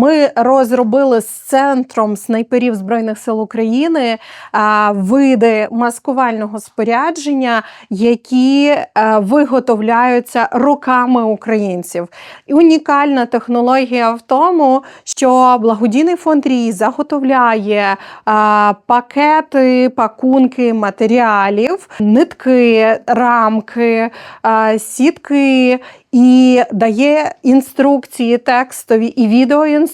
Ми розробили з центром снайперів Збройних сил України види маскувального спорядження, які е, виготовляються руками українців. І унікальна технологія в тому, що благодійний фонд РІ заготовляє пакети, пакунки матеріалів, нитки, рамки, сітки. І дає інструкції текстові і відеоінструкції,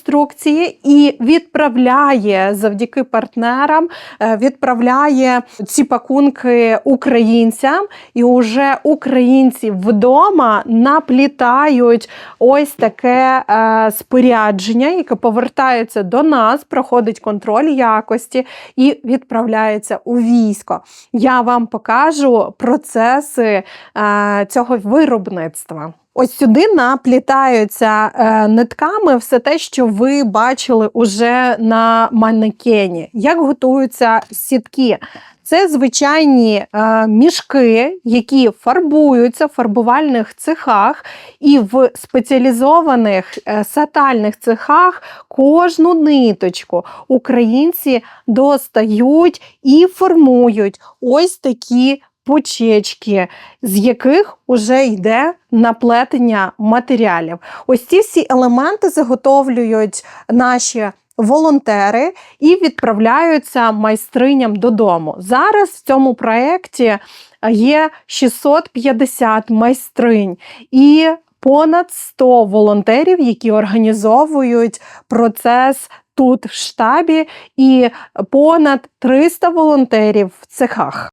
і відправляє завдяки партнерам, е, відправляє ці пакунки українцям, і уже українці вдома наплітають ось таке е, спорядження, яке повертається до нас, проходить контроль якості і відправляється у військо. Я вам покажу процеси е, цього виробництва. Ось сюди наплітаються е, нитками все те, що ви бачили уже на манекені. Як готуються сітки? Це звичайні е, мішки, які фарбуються в фарбувальних цехах, і в спеціалізованих е, сатальних цехах кожну ниточку українці достають і формують ось такі пучечки, з яких вже йде наплетення матеріалів. Ось ці всі елементи заготовлюють наші волонтери і відправляються майстриням додому. Зараз в цьому проєкті є 650 майстринь і понад 100 волонтерів, які організовують процес тут в штабі, і понад 300 волонтерів в цехах.